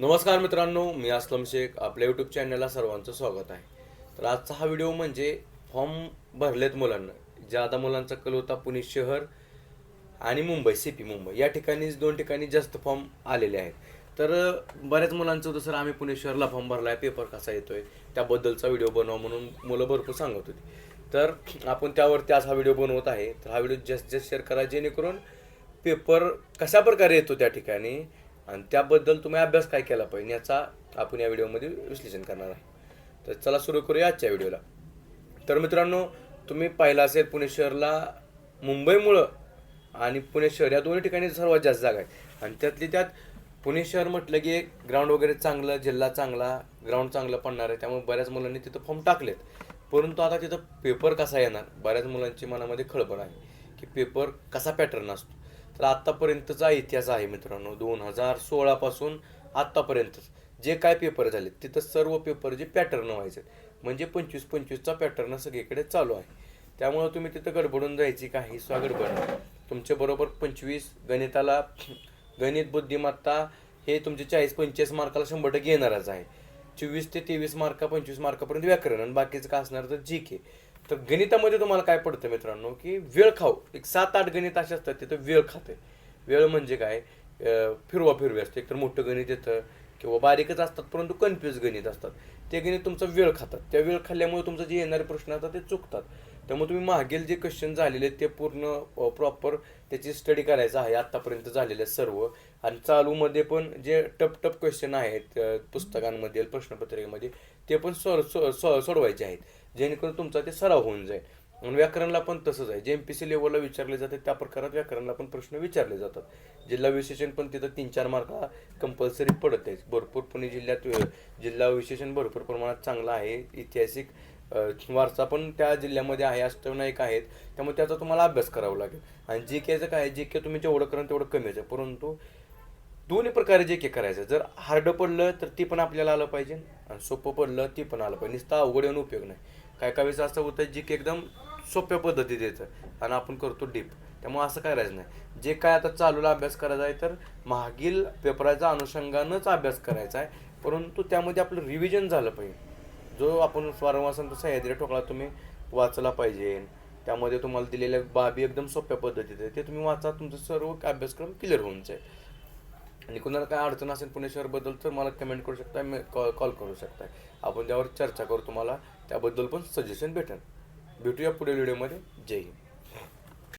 नमस्कार मित्रांनो मी असलम शेख. आपल्या यूट्यूब चॅनलला सर्वांचं स्वागत आहे. तर आजचा हा व्हिडिओ म्हणजे फॉर्म भरलेत मुलांना. ज्या आता मुलांचा कल होता पुणे शहर आणि मुंबई सी पी मुंबई. या ठिकाणी दोन ठिकाणी जास्त फॉर्म आलेले आहेत. तर बऱ्याच मुलांचं होतं सर आम्ही पुणे शहरला फॉर्म भरला आहे पेपर कसा येतो आहे त्याबद्दलचा व्हिडिओ बनवा म्हणून मुलं भरपूर सांगत होती. तर आपण त्यावरती आज हा व्हिडिओ बनवत आहे. तर हा व्हिडिओ जास्त जास्त शेअर करा जेणेकरून पेपर कशा प्रकारे येतो त्या ठिकाणी? आणि त्याबद्दल तुम्ही अभ्यास काय केला पाहिजे याचा आपण या व्हिडिओमध्ये विश्लेषण करणार आहे. तर चला सुरू करूया आजच्या व्हिडिओला. तर मित्रांनो तुम्ही पाहिलं असेल पुणे शहरला मुंबईमुळं आणि पुणे शहर या दोन्ही ठिकाणी सर्वात जास्त जागा आहे. आणि त्यातली त्यात पुणे शहर म्हटलं की एक ग्राउंड वगैरे चांगलं जिल्हा चांगला ग्राउंड चांगलं पडणार आहे. त्यामुळे बऱ्याच मुलांनी तिथं फॉर्म टाकलेत. परंतु आता तिथं पेपर कसा येणार? बऱ्याच मुलांची मनामध्ये खळबळ आहे की पेपर कसा पॅटर्न असतो? तर आत्तापर्यंतचा इतिहास आहे मित्रांनो. दोन हजार सोळापासून आत्तापर्यंत जे काय पेपर झाले तिथं सर्व पेपर जे पॅटर्न व्हायचे म्हणजे पंचवीस पंचवीसचा पॅटर्न सगळीकडे चालू आहे. त्यामुळं तुम्ही तिथं गडबडून जायची काही स्वागडबड गडबड तुमच्या बरोबर पंचवीस गणिताला गणित बुद्धिमत्ता हे तुमचे चाळीस पंचेचाळीस मार्काला शंभर टक्के येणारच आहे. चोवीस ते तेवीस मार्का पंचवीस मार्कापर्यंत व्याकरण आणि बाकीचं काय असणार तर जी के तर गणितामध्ये तुम्हाला काय पडतं मित्रांनो की वेळ खाऊ. एक सात आठ गणित असे असतात तिथं वेळ खाते. वेळ म्हणजे काय? फिरवा फिरवी असते. एकतर मोठं गणित येतं किंवा बारीकच असतात परंतु कन्फ्युज गणित असतात. ते गणित तुमचा वेळ खातात. त्या वेळ खाल्ल्यामुळे तुमचं जे येणारे प्रश्न असतात ते चुकतात. त्यामुळे तुम्ही मागील जे क्वेश्चन झालेले आहेत ते पूर्ण प्रॉपर त्याची स्टडी करायचं आहे आत्तापर्यंत झालेले सर्व. आणि चालूमध्ये पण जे टप टप क्वेश्चन आहेत पुस्तकांमध्ये प्रश्नपत्रिकेमध्ये ते पण सो सो- सो- सोडवायचे आहेत. जेणेकरून तुमचा ते सराव होऊन जाईल. आणि व्याकरणला पण तसंच आहे. जे एम पी सी लेवलला विचारले जाते त्या प्रकारात व्याकरणला पण प्रश्न विचारले जातात. जिल्हा विशेषण पण तिथं तीन चार मार्क कंपल्सरी पडत आहे भरपूर पुणे जिल्ह्यात जिल्हा विशेषण भरपूर प्रमाणात चांगलं आहे. ऐतिहासिक वारसा पण त्या जिल्ह्यामध्ये आहे अष्टविनायक आहेत. त्यामुळे त्याचा तुम्हाला अभ्यास करावा लागेल. आणि जी केचं काय जे के तुम्ही जेवढं कराल तेवढं कमीचं आहे. परंतु दोन्ही प्रकारे जे के करायचं जर हार्ड पडलं तर ती पण आपल्याला आलं पाहिजे. आणि सोपं पडलं ती पण आलं पाहिजे. नुसतं अवघड येऊन उपयोग नाही. काय काय वेळेस असं होतं जी के एकदम सोप्या पद्धतीत येतं. आणि आपण करतो डीप. त्यामुळे असं करायचं नाही. जे काय आता चालूला अभ्यास करायचा आहे तर मागील पेपराच्या अनुषंगानंच अभ्यास करायचा आहे. परंतु त्यामध्ये आपलं रिव्हिजन झालं पाहिजे. जो आपण वारंवार सांगतो सह्याद्री ठोकळा तुम्ही वाचला पाहिजे. त्यामध्ये तुम्हाला दिलेल्या बाबी एकदम सोप्या पद्धतीत आहे ते तुम्ही वाचा तुमचं सर्व अभ्यासक्रम क्लिअर होऊन जाईल. आणि कुणाला काय अडचण असेल पुणे शहरबद्दल तर मला कमेंट करू शकता मी कॉल कॉल करू शकता आपण त्यावर चर्चा करू तुम्हाला त्याबद्दल पण सजेशन भेटेल. भेटूया पुढील व्हिडिओमध्ये जय हिंद.